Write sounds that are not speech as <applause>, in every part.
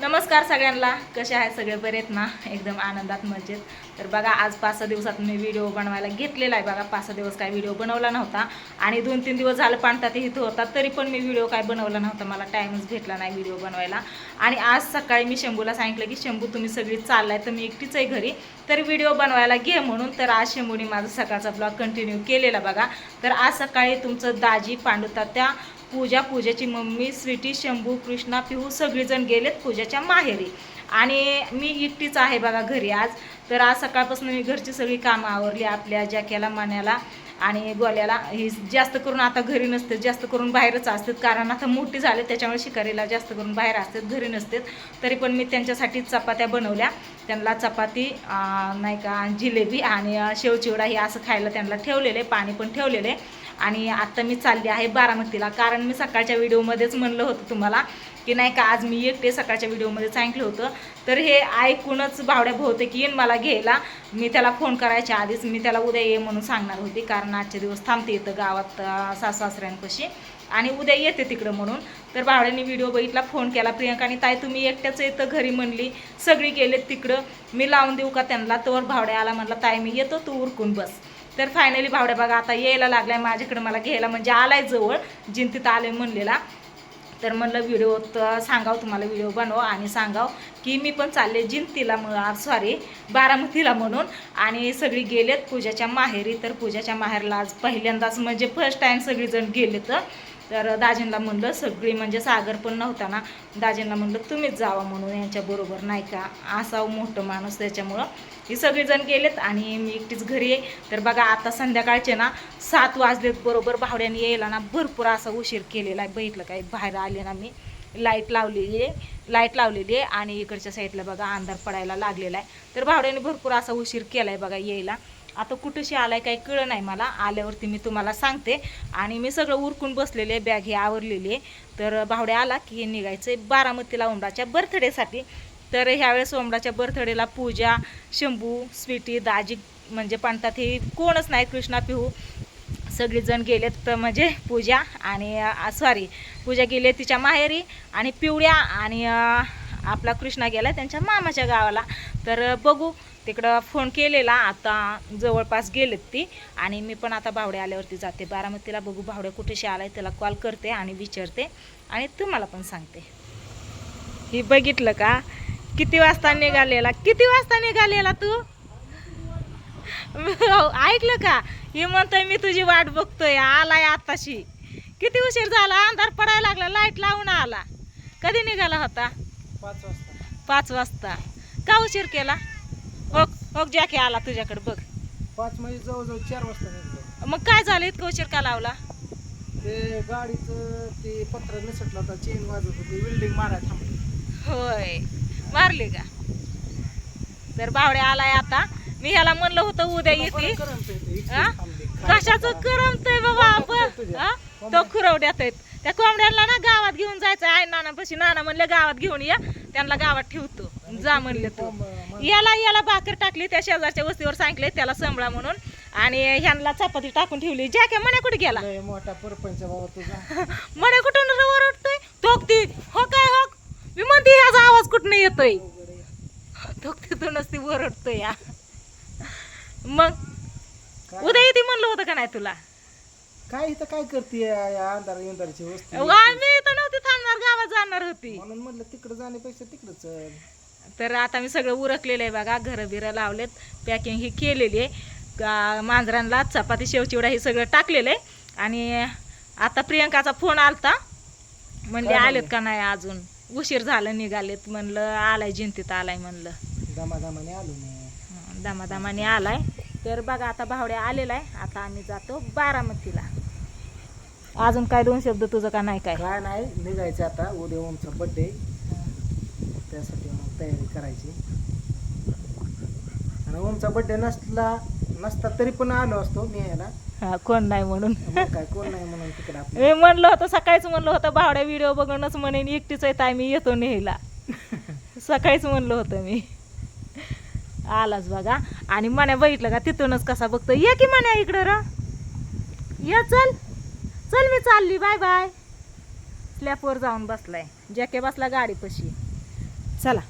नमस्कार सगळ्यांना. कसे आहे सगळे? बरे आहेत ना? एकदम आनंदात मजेत. तर बघा आज पाच सहा दिवसात मी व्हिडिओ बनवायला घेतलेला आहे. बघा पाच सहा दिवस काय व्हिडिओ बनवला नव्हता. आणि दोन तीन दिवस झालं पाणतात इथं होता तरी पण मी व्हिडिओ काय बनवला नव्हता. मला टाईमच भेटला नाही व्हिडिओ बनवायला. आणि आज सकाळी मी शंभूला सांगितलं की शंभू तुम्ही सगळी चाललाय तर मी एकटीच आहे घरी. तर व्हिडिओ बनवायला घे म्हणून. तर आज शंभूने माझा सकाळचा ब्लॉग कंटिन्यू केलेला बघा. तर आज सकाळी तुमचं दाजी पांडुतात्या पूजा पूजाची मम्मी स्वीटी शंभू कृष्णा पिहू सगळीजण गेलेत पूजाच्या माहेरी. आणि मी एकटीच आहे बघा घरी आज. तर आज सकाळपासून मी घरची सगळी कामं आवरली आपल्या जॅक्याला मान्याला आणि गोल्याला. ही जास्त करून आता घरी नसते जास्त करून बाहेरच असतात. कारण आता मोठी झाले त्याच्यामुळे शिकारीला जास्त करून बाहेर असतात घरी नसतात. तरी पण मी त्यांच्यासाठी चपात्या बनवल्या. त्यांना चपाती नाही का जिलेबी आणि शेवचिवडा हे असं खायला त्यांना ठेवलेले पाणी पण ठेवलेले. आणि आत्ता मी चालली आहे बारामतीला. कारण मी सकाळच्या व्हिडिओमध्येच म्हणलं होतं तुम्हाला की नाही का आज मी एकटे सकाळच्या व्हिडिओमध्ये सांगितलं होतं. तर हे ऐकूनच भावड्या बहुतेक येईन मला घ्यायला. मी त्याला फोन करायच्या आधीच मी त्याला उद्या ये म्हणून सांगणार होती. कारण आजचे दिवस थांबते येतं गावात सासऱ्यांपाशी आणि उद्या येते तिकडं म्हणून. तर भावड्याने व्हिडिओ बघितला फोन केला प्रियंकाने ताई तुम्ही एकट्याच येतं घरी म्हणली. सगळी गेलेत तिकडं. मी लावून देऊ का त्यांना? तर भावड्या आला म्हटला ताई मी येतो. तू उरकून बस. तर फायनली भावड्या बघा आता यायला लागलाय माझ्याकडे मला घ्यायला म्हणजे आलाय जवळ जिंतीत आले म्हणलेला. तर म्हणलं व्हिडिओ सांगाव तुम्हाला व्हिडिओ बनवा आणि सांगाव की मी पण चालले जिंतीला सॉरी बारामतीला म्हणून. आणि सगळी गेलेत पूजाच्या माहेरी तर पूजाच्या माहेरला आज पहिल्यांदाच म्हणजे फर्स्ट टाईम सगळीजण गेलेत. तर दाजींना म्हणलं सगळी म्हणजे सागर पण नव्हता ना दाजींना म्हणलं तुम्हीच जावा म्हणून यांच्याबरोबर नाही का? असा मोठं माणूस त्याच्यामुळं. ही सगळेजण गेलेत आणि मी एकटीच घरी आहे. तर बघा आता संध्याकाळचे ना सात वाजलेत बरोबर. भावड्याने यायला ना भरपूर असा उशीर केलेला आहे. बघितलं काय? बाहेर आले ना मी. लाइट लावलेली आहे. लाइट लावलेली आहे आणि इकडच्या साईडला बघा अंधार पडायला लागलेला आहे. तर भावड्याने भरपूर असा उशीर केला आहे बघा यायला. आता कुठंशी आलाय काही कळलं नाही मला. आल्यावरती मी तुम्हाला सांगते. आणि मी सगळं उरकून बसलेले बॅग हे आवरलेली आहे. तर भावड्या आला की हे निघायचं आहे बारामतीला ओमडाच्या बर्थडेसाठी तर ह्यावेळेस सोमडाच्या बर्थडेला पूजा शंभू स्वीटी दाजी म्हणजे पणतात हे कोणच नाही कृष्णा पिहू. सगळीजण गेलेत तर म्हणजे पूजा आणि सॉरी पूजा गेली तिच्या माहेरी आणि पिवळ्या आणि आपला कृष्णा गेला त्यांच्या मामाच्या गावाला. तर बघू तिकडं फोन केलेला आता जवळपास गेलेत ती आणि मी पण आता भावड्या आल्यावरती जाते. बारामतीला बघू भावड्या कुठेशी आलाय त्याला कॉल करते आणि विचारते आणि तुम्हाला पण सांगते. ही बघितलं का? किती वाजता निघालेला? किती वाजता निघालेला तू? ऐकलं का? हे म्हणतोय मी तुझी वाट बघतोय आलाय आताशी. किती उशीर झाला? अंधार पडायला लागला लाइट लावून आला. कधी निघाला होता? पाच वाजता. पाच वाजता. का उशीर केला? बघ बघ जॅके आला तुझ्याकडे बघ. पाच म्हणजे जवळजवळ चार वाजता मग काय झालं? इतकं उशीर का लावला? ते गाडीचं ते पत्र निसटलं होता चेन वाजत होती बिल्डिंग मारायला थांबली. होय. मारली का? तर बावड्या आलाय आता. मी ह्याला म्हणलं होतं उद्या येते? कशाचं करमतय बाबा आपण? तो खुरवड्यात आहेत. त्या कोंबड्यांना ना गावात घेऊन जायचं आहे. नानापाशी नाना म्हणले गावात घेऊन या. त्यांना गावात ठेवतो. जा म्हणले तू. याला याला भाकर टाकली. त्या शेजारच्या वस्तीवर सांगितले त्याला संभळा म्हणून. आणि ह्यांना चपाती टाकून ठेवली. जॅके मने कुठे गेला? मोठा परपंच बाबा तुझा. <laughs> मने कुठून ओरडतोय थोकती हो काय हो मी म्हणते ह्याचा आवाज कुठून येतोय? थोकतीतूनच ती ओरडतोय या मग उद्या येते म्हणलं होतं का नाही तुला? काय इथं काय करते या अंधार वस्ती? आम्ही तर नव्हती थांबणार गावात जाणार होती. म्हणून म्हणलं तिकडे जाण्यापेक्षा तिकडे चल. तर आता मी सगळं उरकलेलं आहे बघा घरं बिरं लावलेत पॅकिंग ही केलेली आहे. मांजरांना चपाती शेवचिवडा हे सगळं टाकलेलं आहे. आणि आता प्रियंकाचा फोन आलता. म्हणले काय आलेत? का नाही अजून? उशीर झालं निघालेत म्हणलं आलाय जिंतीत आलाय म्हणलं. दमादमाने आलो मी. हं, दमादमाने आलाय. तर बघा आता भावड्या आलेला आहे. आता आम्ही जातो बारामतीला. अजून काय दोन शब्द तुझं का नाही काय? काय नाही निघायचं आता. उद्या ओमचा बड्डे त्यासाठी मग तयारी करायची. आणि ओमचा बड्डे नसला नसता तरी पण आलो असतो मी यायला. हा कोण नाही म्हणून. मग काय कोण नाही म्हणून तिकडे आपलं? मी म्हणलं होतं सकाळीच म्हणलं होतं भावड्या व्हिडिओ बघूनच म्हणेन एकटीच आहे ताई मी येतो नेहला <laughs> सकाळीच म्हणलं होतं मी. आलाच बघा. आणि मण्या बघितलं का? तिथूनच कसा बघतो ये की मण्या इकडं र. ये चल. चल मी चालली. Bye bye. स्लॅपवर जाऊन बसलाय. जॅके बसला गाडीपाशी. चला.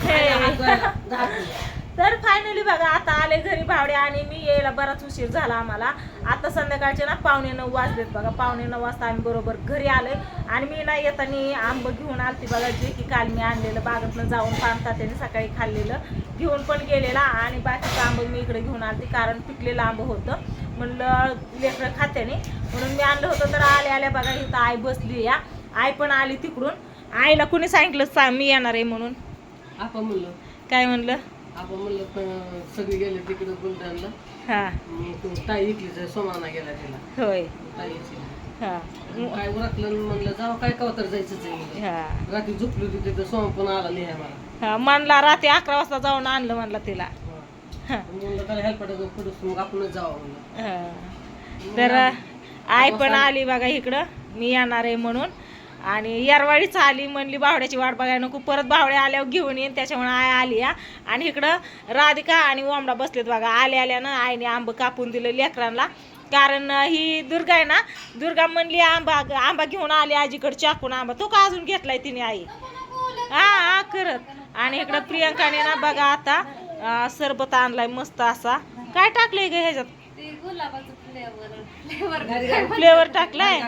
<laughs> तर फायनली बघा आता आले घरी भावडे आणि मी यायला बराच उशीर झाला आम्हाला. आता संध्याकाळचे ना पावणे नऊ वाजलेत बघा. पावणे नऊ वाजता आम्ही बरोबर घरी आलोय. आणि मी ना येताना आंब घेऊन आलती बघा जे की काल मी आणलेलं. बागातनं जाऊन पाणता त्याने सकाळी खाल्लेलं. घेऊन पण गेलेला आणि बाकीचं आंब मी इकडे घेऊन आलती कारण पिकलेलं आंब होतं. म्हणलं लेकरं खात्याने. म्हणून मी आणलं होतं. तर आल्या आल्या बघा इथं आई बसली या. आई पण आली तिकडून. आईला कुणी सांगितलं मी येणार आहे म्हणून. आपण म्हणलं. काय म्हणलं? आपण म्हणलं पण सगळी गेले तिकडे बुलढाणला. हा. मग तो ताई इकलीच सोमाना गेला तिला. होय. ताईची. हा. काय उरकलं म्हणलं जाऊ काय कवा तर जायचंच आहे म्हणलं. हा. रात्री झोपली होती तिथं सोम पण आला नाही मला. हा म्हणला रात्री अकरा वाजता जाऊन आणलं म्हणला तिला. हा. म्हणलं त्याला हेल्प मग आपणच जावं म्हणलं. हा. तर आई पण आली बघा इकडं. मी येणार आहे म्हणून. आणि यारवाडीच आली म्हणली बावड्याची वाट बघायला नको. परत बावड्या आल्यावर घेऊन येईन त्याच्यामुळे आय आली या आणि इकडं राधिका आणि ओमडा बसलेत बघा. आल्या आल्यानं आईने आंब कापून दिलं लेकरांना. कारण ही दुर्गा आहे ना दुर्गा म्हणली आंबा आंबा घेऊन आली आजीकडे चाकून आंबा. तो का अजून घेतलाय तिने आई? हा हा खरंच. आणि इकडं प्रियंकाने ना बघा आता सरबत आणलाय मस्त असा. काय टाकलंय ग ह्याच्यात? फ्लेवर टाकलाय?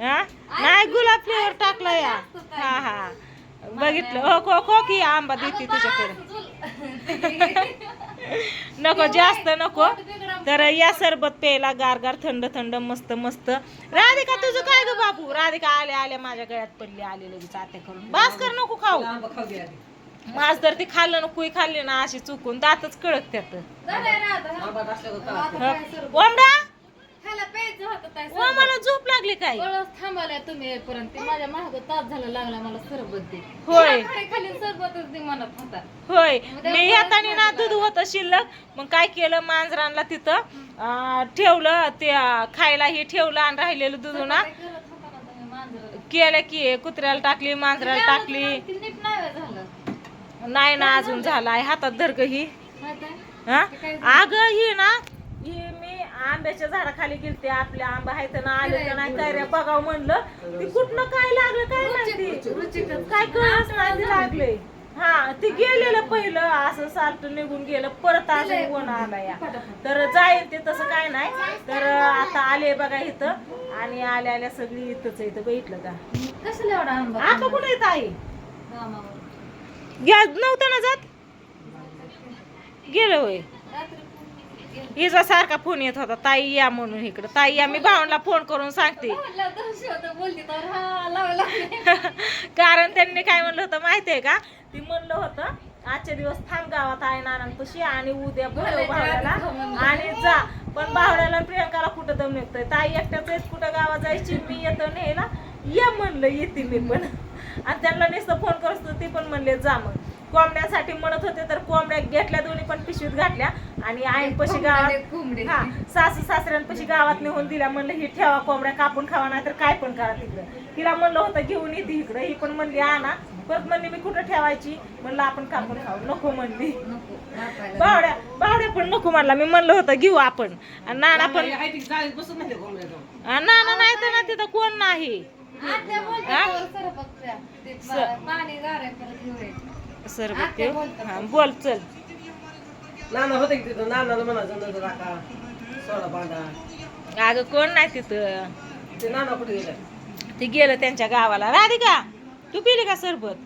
हा? नाही गुलाब फ्लेवर टाकलाय या. हा हा. बघितलं. हो खो खो की आंबा देते तुझ्याकडे. <laughs> नको जास्त नको. तर या सरबत प्यायला गार गार थंड थंड मस्त मस्त. राधिका तुझं काय ग बाबू? राधिका आल्या आल्या माझ्या गळ्यात पडली आले लगेच आत्या करून. बास कर नको खाऊ. माझ तर ती खाल्लं ना कुई खाल्ली ना अशी चुकून दातच कळत त्यात. ओमडा मला झोप लागली काय? थांबायला तुम्ही येईपर्यंत ते माझ्या महाग तास झाला लागला मला सरबत दे. होय. खाली सरबतच दे म्हणत होता. होय. मी येताना ना दूध होतं शिल्लक. मग काय केलं? मांजरांना तिथं ठेवलं. ते खायला हे ठेवलं आणि राहिलेलं दूध ना केलं की कुत्र्याला टाकली मांजराला टाकली. नाही ना अजून झालाय. हातात धरग ही. माहीत आहे? हा? अगं ही ना ही मी आंब्याच्या झाडाखाली गेलते. आपल्या आंबा आहे तर ना आले तर नाही काय रे बघाव म्हणलं. ती कुठनं काय लागलं काय माहिती? काय कळच नाही लागले हा ती गेलेलं पहिलं. असं साल्ट निघून गेलं. परत अजून कोण आला या. तर जाईल ते तसं काय नाही. तर आता आले बघा इथं. आणि आल्या आल्या सगळी इथंच इथं बघितलं का? एवढा आंबा? आता कुठे येत आहे गॅस नव्हतं ना जात? गेलं होय. हिचा सारखा फोन येत होता ताई या म्हणून इकडं. ताई या मी भावनला फोन करून सांगते. हा <laughs> कारण त्यांनी काय म्हणलं होतं माहितीये का? ती म्हणलं होतं आजच्या दिवस थांब गावात आहे नानांपाशी आणि उद्या भावड्याला आणि जा. पण भावड्याला प्रियंकाला कुठं दम निघतोय? ताई एकट्याच कुठं गावात जायची? मी येतो न्यायला ये म्हणलं येते मी पण. आणि त्यांना नुसतं फोन करतो ते पण म्हणले जा मग. कोंबड्यासाठी म्हणत होते तर कोंबड्या घेतल्या दोन्ही पण पिशवीत घातल्या. आणि आईनपाशी गावात हा सासू सासऱ्यांपाशी गावात नेऊन दिल्या. म्हणलं ही ठेवा कोंबड्या कापून खावा नाही तर काय पण करा तिकडं. तिला म्हणलं होतं घेऊन येते इकडं. ही पण म्हणली आणा. परत म्हणली मी कुठं ठेवायची? म्हणलं आपण कापून खाऊ. नको म्हणली. बावड्या बावड्या पण नको म्हणला. मी म्हणलं होतं घेऊ आपण. आणि नाना पण नाना नाही तर ना तिथं कोण नाही. हा? सरबत बोलतात. हा बोल चल. नाना होते की तिथं? नानाला म्हणायचं नंतर राखा सोडा बांधा अगं कोण नाही तिथं? ते नाना कुठे गेले? ते गेलं त्यांच्या गावाला. राधिका तू पिली का सरबत?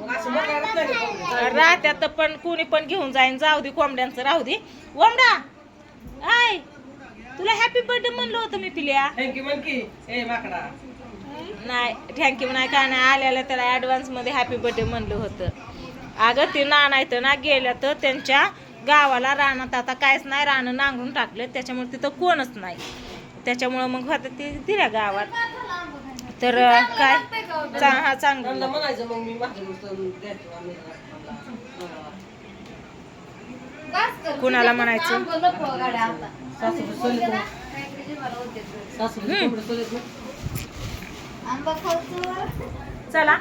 मग असं नाही का? राहत्यात पण कोणी पण घेऊन जाईन. जाऊ दे कोंबड्यांचं राहू दे. ओमडा आय तुला हॅपी बर्थडे म्हणलं होतं मी पिल्या. थँक्यू म्हण की ए माकडा. नाही थँक्यू नाही काय नाही आल्याला त्याला ॲडव्हान्समध्ये हॅपी बर्थडे म्हणलं होतं. अगं ते ना नाही तर ना गेल्या तर त्यांच्या गावाला रानात आता काहीच नाही रानं नांगरून टाकले त्याच्यामुळे तिथं कोणच नाही. त्याच्यामुळं मग होतं ते दिल्या गावात. तर काय? चा हा चांगलं. कुणाला म्हणायचं? चला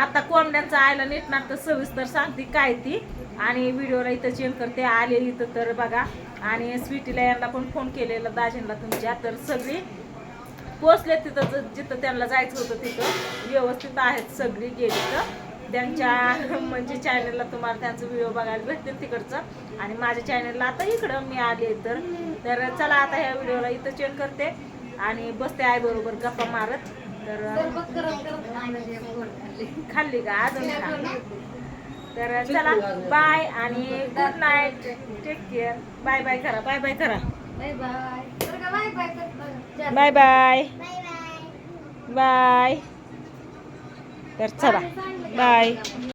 आता कोंबड्यांचं आयला नीटनाट सविस्तर सांगते काय ती. आणि व्हिडिओला इथं चेंज करते आले इथं तर बघा. आणि स्वीटीला यांना पण फोन केलेला दाजींना तुमच्या. तर सगळी पोचले तिथं जिथं त्यांना जायचं होतं तिथं. व्यवस्थित आहेत सगळी गेली तर. त्यांच्या म्हणजे चॅनलला तुम्हाला त्यांचं व्हिडिओ बघायला भेटतील तिकडचं. आणि माझ्या चॅनलला आता इकडं मी आले तर. तर चला आता ह्या व्हिडिओला इथं चेंज करते. आणि बसते आई बरोबर गप्पा मारत. तर गोड खाल्ली. का? अजून खा. तर चला बाय आणि good night take care bye bye करा बाय बाय करा. Bye bye. Bye bye bye तर चला. बाय